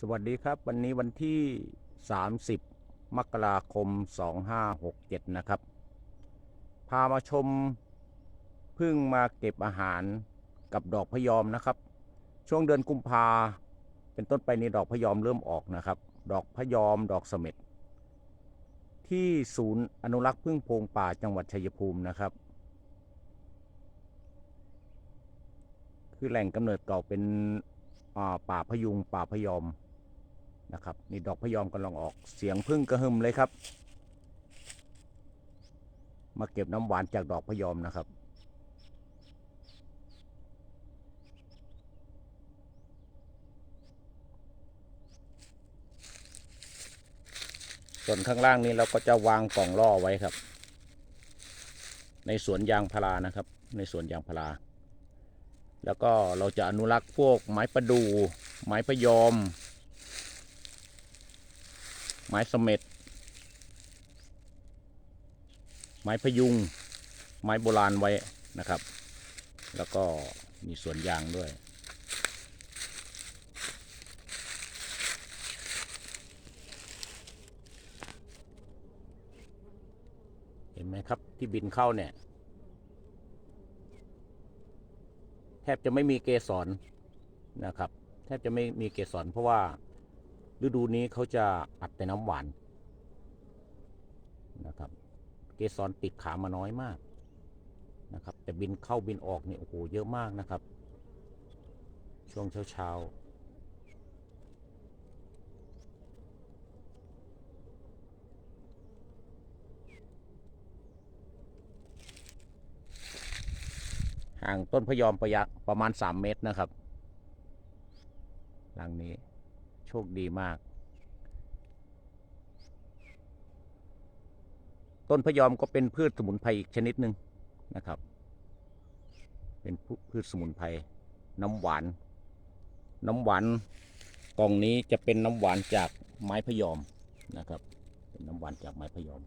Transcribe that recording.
สวัสดีครับ วันนี้วันที่ 30 มกราคม 2567 นะครับ พามาชมพึ่งมาเก็บอาหารกับดอกพยอมนะครับ ช่วงเดือนกุมภาเป็นต้นไปในดอกพยอมเริ่มออกนะครับ ดอกพยอมดอกเสม็ดที่ศูนย์อนุรักษ์พึ่งโพงป่าจังหวัดชัยภูมินะครับ คือแหล่งกำเนิดเก่าเป็นป่าพยุงป่าพยอม นะครับนี่ดอกพยอมกำลังออกเสียงพึ่งกระหึ่มเลยครับ มาเก็บน้ำหวานจากดอกพยอมนะครับ ส่วนข้างล่างนี้เราก็จะวางกล่องล่อไว้ครับ ในสวนยางพารานะครับ ในสวนยางพาราแล้วก็เราจะอนุรักษ์พวกไม้ประดูไม้พยอม ไม้เสม็ด ไม้พยุง ไม้โบราณไว้นะครับ แล้วก็มีสวนยางด้วย เห็นไหมครับที่บินเข้าเนี่ย แทบจะไม่มีเกสรนะครับ แทบจะไม่มีเกสรเพราะว่า ฤดูนี้เขาจะอัดแต่น้ำหวานนะครับ เกสรติดขามาน้อยมากนะครับ แต่บินเข้าบินออกเนี่ยโอ้โหเยอะมากนะครับ ช่วงเช้าเช้าห่างต้นพยอมประยะประมาณ 3 เมตรนะครับหลังนี้ คดีมาก ต้นพยอมก็เป็นพืชสมุนไพรอีกชนิดหนึ่งนะครับ เป็นพืชสมุนไพรน้ำหวาน น้ำหวานกล่องนี้จะเป็นน้ำหวานจากไม้พยอมนะครับ เป็นน้ำหวานจากไม้พยอม